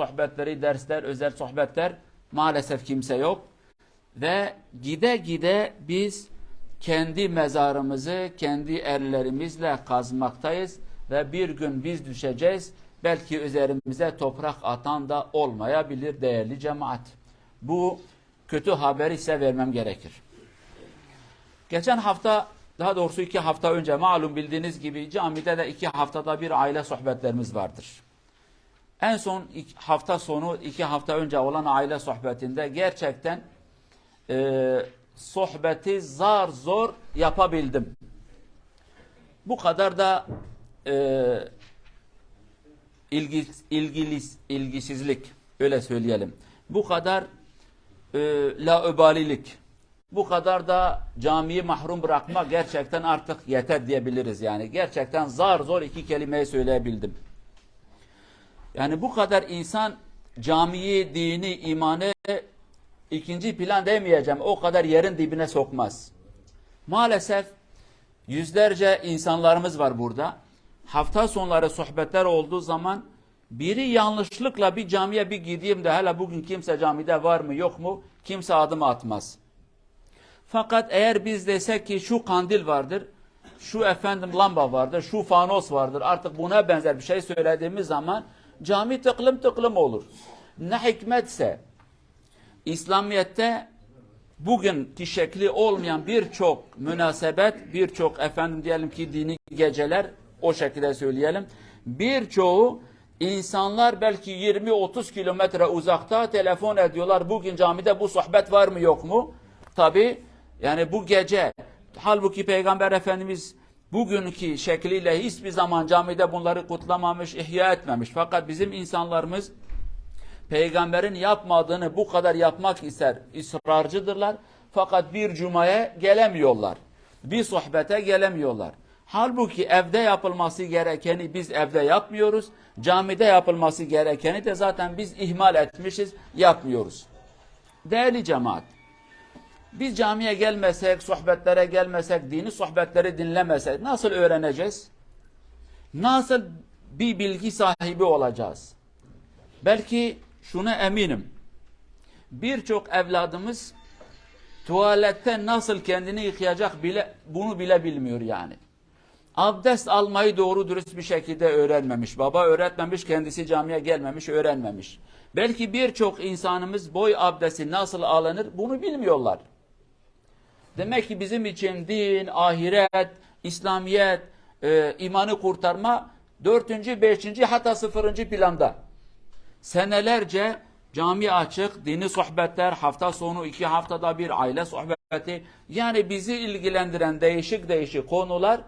sohbetleri, dersler, özel sohbetler maalesef kimse yok. Ve gide gide biz kendi mezarımızı kendi ellerimizle kazmaktayız ve bir gün biz düşeceğiz. Belki üzerimize toprak atan da olmayabilir değerli cemaat. Bu kötü haberi size vermem gerekir. Geçen hafta daha doğrusu iki hafta önce malum bildiğiniz gibi camide de iki haftada bir aile sohbetlerimiz vardır. En son hafta sonu iki hafta önce olan aile sohbetinde gerçekten e, sohbeti zar zor yapabildim. Bu kadar da e, ilgi, ilgili, ilgisizlik öyle söyleyelim. Bu kadar e, laubalilik, bu kadar da camiyi mahrum bırakma gerçekten artık yeter diyebiliriz yani. Gerçekten zar zor iki kelimeyi söyleyebildim. Yani bu kadar insan camiyi, dini, imanı ikinci plan demeyeceğim. O kadar yerin dibine sokmaz. Maalesef yüzlerce insanlarımız var burada. Hafta sonları sohbetler olduğu zaman biri yanlışlıkla bir camiye bir gideyim de hala bugün kimse camide var mı yok mu kimse adım atmaz. Fakat eğer biz desek ki şu kandil vardır, şu efendim lamba vardır, şu fanos vardır artık buna benzer bir şey söylediğimiz zaman cami tıklım tıklım olur. Ne hikmetse İslamiyet'te bugünkü şekli olmayan birçok münasebet, birçok efendim diyelim ki dini geceler o şekilde söyleyelim. Birçoğu insanlar belki 20-30 kilometre uzakta telefon ediyorlar. Bugün camide bu sohbet var mı yok mu? Tabi yani bu gece halbuki Peygamber Efendimiz bugünkü şekliyle hiçbir zaman camide bunları kutlamamış, ihya etmemiş. Fakat bizim insanlarımız peygamberin yapmadığını bu kadar yapmak ister, ısrarcıdırlar. Fakat bir cumaya gelemiyorlar. Bir sohbete gelemiyorlar. Halbuki evde yapılması gerekeni biz evde yapmıyoruz. Camide yapılması gerekeni de zaten biz ihmal etmişiz, yapmıyoruz. Değerli cemaat, biz camiye gelmesek, sohbetlere gelmesek, dini sohbetleri dinlemesek nasıl öğreneceğiz? Nasıl bir bilgi sahibi olacağız? Belki şuna eminim. Birçok evladımız tuvalette nasıl kendini yıkayacak bile bunu bile bilmiyor yani. Abdest almayı doğru dürüst bir şekilde öğrenmemiş. Baba öğretmemiş, kendisi camiye gelmemiş, öğrenmemiş. Belki birçok insanımız boy abdesti nasıl alınır bunu bilmiyorlar. Demek ki bizim için din, ahiret, İslamiyet, e, imanı kurtarma dördüncü, beşinci hatta sıfırıncı planda. Senelerce cami açık, dini sohbetler, hafta sonu iki haftada bir aile sohbeti. Yani bizi ilgilendiren değişik değişik konular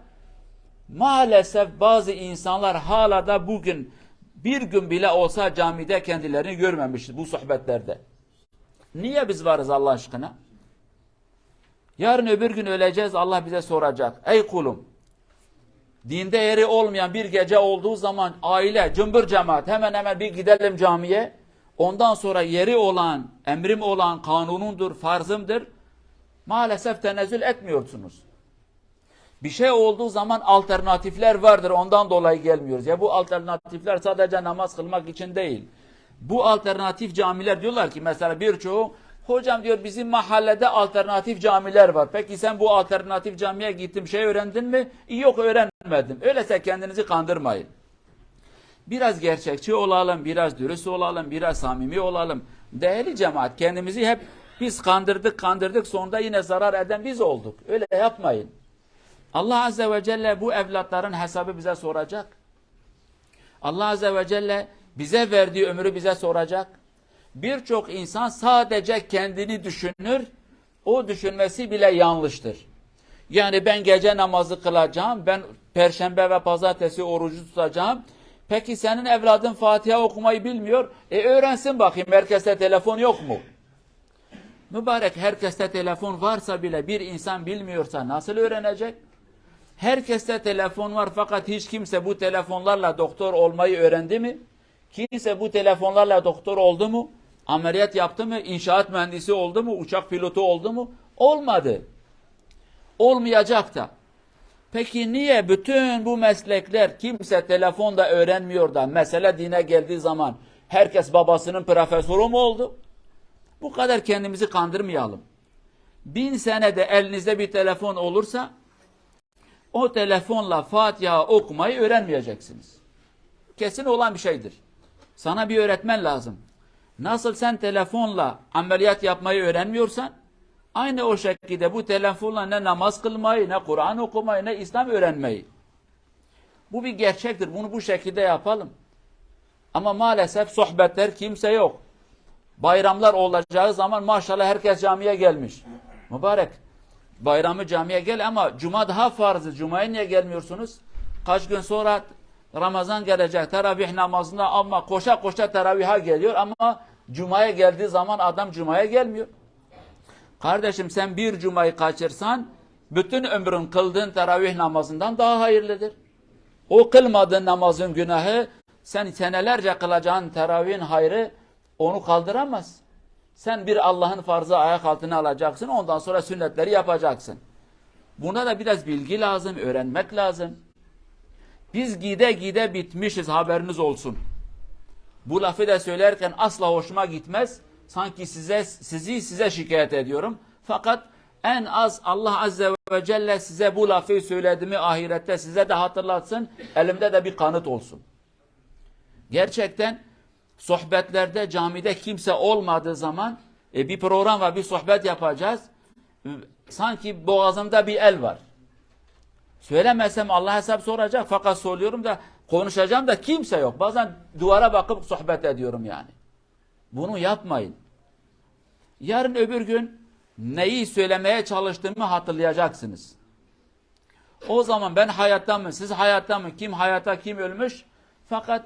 maalesef bazı insanlar hala da bugün bir gün bile olsa camide kendilerini görmemiştir bu sohbetlerde. Niye biz varız Allah aşkına? Yarın öbür gün öleceğiz Allah bize soracak. Ey kulum dinde yeri olmayan bir gece olduğu zaman aile, cımbır cemaat hemen hemen bir gidelim camiye. Ondan sonra yeri olan, emrim olan, kanunundur, farzımdır. Maalesef tenezzül etmiyorsunuz. Bir şey olduğu zaman alternatifler vardır. Ondan dolayı gelmiyoruz. Ya bu alternatifler sadece namaz kılmak için değil. Bu alternatif camiler diyorlar ki mesela birçoğu hocam diyor bizim mahallede alternatif camiler var. Peki sen bu alternatif camiye gittin şey öğrendin mi? Yok öğrenmedim. Öyleyse kendinizi kandırmayın. Biraz gerçekçi olalım, biraz dürüst olalım, biraz samimi olalım. Değerli cemaat kendimizi hep biz kandırdık kandırdık sonunda yine zarar eden biz olduk. Öyle yapmayın. Allah Azze ve Celle bu evlatların hesabı bize soracak. Allah Azze ve Celle bize verdiği ömrü bize soracak. Birçok insan sadece kendini düşünür, o düşünmesi bile yanlıştır. Yani ben gece namazı kılacağım, ben perşembe ve pazartesi orucu tutacağım. Peki senin evladın Fatiha okumayı bilmiyor, e öğrensin bakayım herkeste telefon yok mu? Mübarek herkeste telefon varsa bile bir insan bilmiyorsa nasıl öğrenecek? Herkeste telefon var fakat hiç kimse bu telefonlarla doktor olmayı öğrendi mi? Kimse bu telefonlarla doktor oldu mu? Ameliyat yaptı mı? İnşaat mühendisi oldu mu? Uçak pilotu oldu mu? Olmadı. Olmayacak da. Peki niye bütün bu meslekler kimse telefonda öğrenmiyor da mesela dine geldiği zaman herkes babasının profesörü mü oldu? Bu kadar kendimizi kandırmayalım. Bin senede elinizde bir telefon olursa o telefonla Fatiha okumayı öğrenmeyeceksiniz. Kesin olan bir şeydir. Sana bir öğretmen lazım. Nasıl sen telefonla ameliyat yapmayı öğrenmiyorsan aynı o şekilde bu telefonla ne namaz kılmayı, ne Kur'an okumayı, ne İslam öğrenmeyi. Bu bir gerçektir. Bunu bu şekilde yapalım. Ama maalesef sohbetler kimse yok. Bayramlar olacağı zaman maşallah herkes camiye gelmiş. Mübarek. Bayramı camiye gel ama cuma daha farzı. Cuma'ya niye gelmiyorsunuz? Kaç gün sonra Ramazan gelecek. Teravih namazına ama koşa koşa teraviha geliyor ama cumaya geldiği zaman adam cumaya gelmiyor. Kardeşim sen bir cumayı kaçırsan bütün ömrün kıldığın teravih namazından daha hayırlıdır. O kılmadığın namazın günahı sen senelerce kılacağın teravihin hayrı onu kaldıramaz. Sen bir Allah'ın farzı ayak altına alacaksın ondan sonra sünnetleri yapacaksın. Buna da biraz bilgi lazım, öğrenmek lazım. Biz gide gide bitmişiz haberiniz olsun. Bu lafı da söylerken asla hoşuma gitmez. Sanki size sizi size şikayet ediyorum. Fakat en az Allah Azze ve Celle size bu lafı söylediğimi ahirette size de hatırlatsın. Elimde de bir kanıt olsun. Gerçekten sohbetlerde camide kimse olmadığı zaman e, bir program var bir sohbet yapacağız. Sanki boğazımda bir el var. Söylemesem Allah hesap soracak fakat soruyorum da konuşacağım da kimse yok. Bazen duvara bakıp sohbet ediyorum yani. Bunu yapmayın. Yarın öbür gün neyi söylemeye çalıştığımı hatırlayacaksınız. O zaman ben hayatta mı, siz hayatta mı, kim hayatta kim ölmüş? Fakat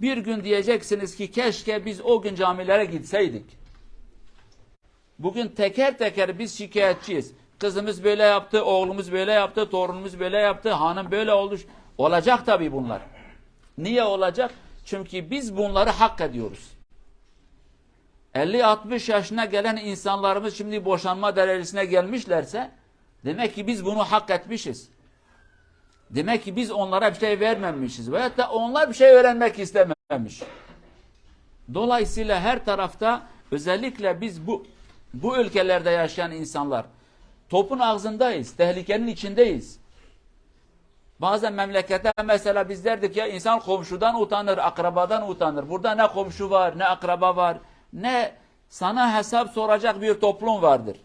bir gün diyeceksiniz ki keşke biz o gün camilere gitseydik. Bugün teker teker biz şikayetçiyiz. Kızımız böyle yaptı, oğlumuz böyle yaptı, torunumuz böyle yaptı, hanım böyle oldu. Olacak tabii bunlar. Niye olacak? Çünkü biz bunları hak ediyoruz. 50-60 yaşına gelen insanlarımız şimdi boşanma derecesine gelmişlerse demek ki biz bunu hak etmişiz. Demek ki biz onlara bir şey vermemişiz. Veyahut da onlar bir şey öğrenmek istememiş. Dolayısıyla her tarafta özellikle biz bu bu ülkelerde yaşayan insanlar topun ağzındayız, tehlikenin içindeyiz. Bazen memlekette mesela biz derdik ya insan komşudan utanır, akrabadan utanır. Burada ne komşu var, ne akraba var, ne sana hesap soracak bir toplum vardır.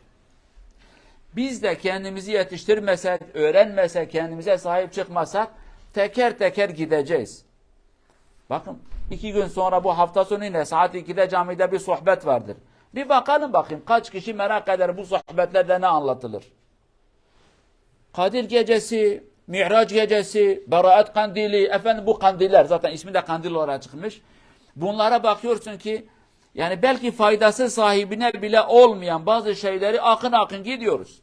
Biz de kendimizi yetiştirmesek, öğrenmesek, kendimize sahip çıkmasak teker teker gideceğiz. Bakın iki gün sonra bu hafta sonu yine saat 2'de camide bir sohbet vardır. Bir bakalım bakayım kaç kişi merak eder bu sohbetlerde ne anlatılır. Kadir gecesi, Mi'raç gecesi, Beraat kandili, efendim bu kandiller zaten ismi de kandil olarak çıkmış. Bunlara bakıyorsun ki yani belki faydası sahibine bile olmayan bazı şeyleri akın akın gidiyoruz.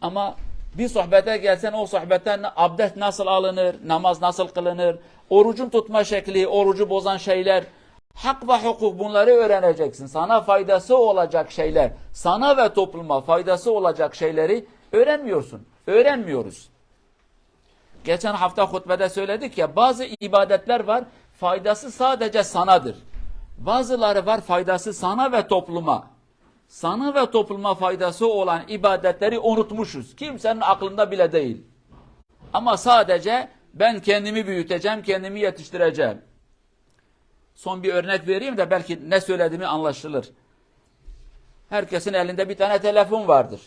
Ama bir sohbete gelsen o sohbetten abdest nasıl alınır, namaz nasıl kılınır, orucun tutma şekli, orucu bozan şeyler, hak ve hukuk bunları öğreneceksin. Sana faydası olacak şeyler, sana ve topluma faydası olacak şeyleri öğrenmiyorsun. Öğrenmiyoruz. Geçen hafta hutbede söyledik ya bazı ibadetler var faydası sadece sanadır. Bazıları var faydası sana ve topluma. Sana ve topluma faydası olan ibadetleri unutmuşuz. Kimsenin aklında bile değil. Ama sadece ben kendimi büyüteceğim, kendimi yetiştireceğim. Son bir örnek vereyim de belki ne söylediğimi anlaşılır. Herkesin elinde bir tane telefon vardır.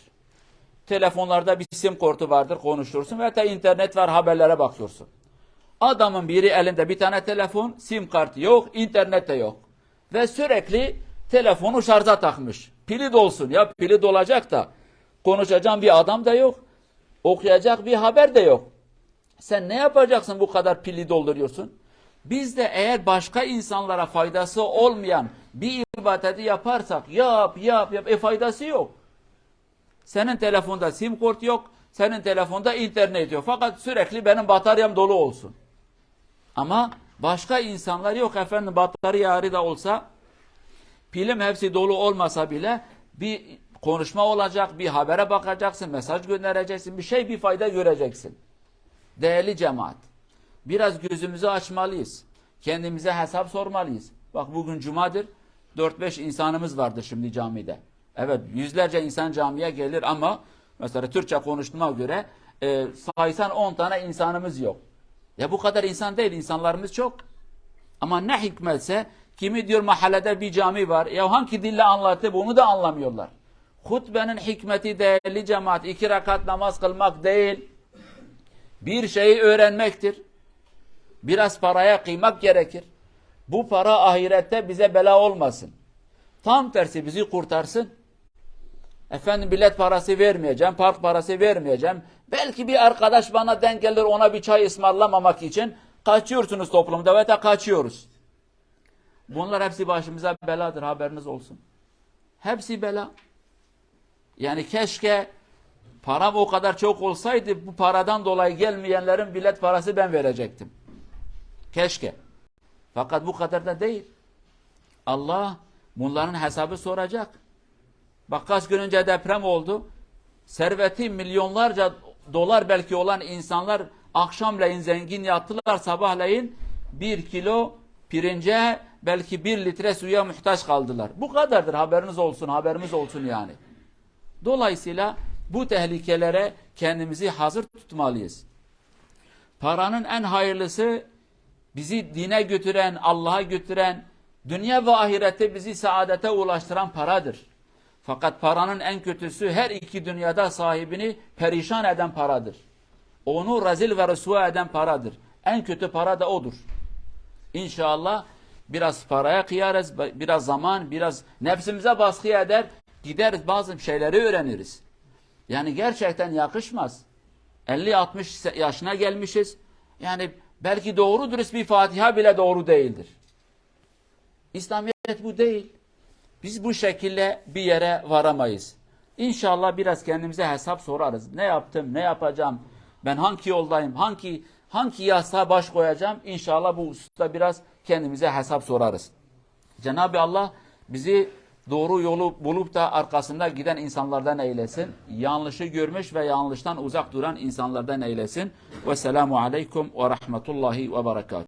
Telefonlarda bir sim kortu vardır, konuşursun veya da internet var, haberlere bakıyorsun. Adamın biri elinde bir tane telefon, sim kartı yok, internet de yok. Ve sürekli telefonu şarja takmış. Pili dolsun ya pili dolacak da konuşacağım bir adam da yok. Okuyacak bir haber de yok. Sen ne yapacaksın bu kadar pili dolduruyorsun? Biz de eğer başka insanlara faydası olmayan bir ibadeti yaparsak yap yap yap e faydası yok. Senin telefonda sim kart yok, senin telefonda internet yok. Fakat sürekli benim bataryam dolu olsun. Ama başka insanlar yok efendim batarya yarı da olsa pilim hepsi dolu olmasa bile bir konuşma olacak, bir habere bakacaksın, mesaj göndereceksin, bir şey bir fayda göreceksin. Değerli cemaat, biraz gözümüzü açmalıyız. Kendimize hesap sormalıyız. Bak bugün cumadır. 4-5 insanımız vardır şimdi camide. Evet yüzlerce insan camiye gelir ama mesela Türkçe konuştuğuma göre e, saysan 10 tane insanımız yok. Ya bu kadar insan değil insanlarımız çok. Ama ne hikmetse kimi diyor mahallede bir cami var. Ya hangi dille anlattı bunu da anlamıyorlar. Hutbenin hikmeti değerli cemaat iki rekat namaz kılmak değil. Bir şeyi öğrenmektir. Biraz paraya kıymak gerekir. Bu para ahirette bize bela olmasın. Tam tersi bizi kurtarsın. Efendim bilet parası vermeyeceğim, park parası vermeyeceğim. Belki bir arkadaş bana denk gelir ona bir çay ısmarlamamak için kaçıyorsunuz toplumda ve kaçıyoruz. Bunlar hepsi başımıza beladır haberiniz olsun. Hepsi bela. Yani keşke param o kadar çok olsaydı bu paradan dolayı gelmeyenlerin bilet parası ben verecektim. Keşke. Fakat bu kadar da değil. Allah bunların hesabı soracak. Bak kaç gün önce deprem oldu. Serveti milyonlarca dolar belki olan insanlar akşamleyin zengin yattılar sabahleyin bir kilo pirince belki bir litre suya muhtaç kaldılar. Bu kadardır haberiniz olsun haberimiz olsun yani. Dolayısıyla bu tehlikelere kendimizi hazır tutmalıyız. Paranın en hayırlısı bizi dine götüren, Allah'a götüren, dünya ve ahirette bizi saadete ulaştıran paradır. Fakat paranın en kötüsü her iki dünyada sahibini perişan eden paradır. Onu rezil ve rüsva eden paradır. En kötü para da odur. İnşallah biraz paraya kıyarız, biraz zaman, biraz nefsimize baskı eder, gideriz bazı şeyleri öğreniriz. Yani gerçekten yakışmaz. 50-60 yaşına gelmişiz. Yani belki doğru dürüst bir Fatiha bile doğru değildir. İslamiyet bu değil. Biz bu şekilde bir yere varamayız. İnşallah biraz kendimize hesap sorarız. Ne yaptım, ne yapacağım, ben hangi yoldayım, hangi hangi yastığa baş koyacağım? İnşallah bu hususta biraz kendimize hesap sorarız. Cenab-ı Allah bizi doğru yolu bulup da arkasında giden insanlardan eylesin. Yanlışı görmüş ve yanlıştan uzak duran insanlardan eylesin. Ve selamu aleyküm ve rahmetullahi ve berekatuhu.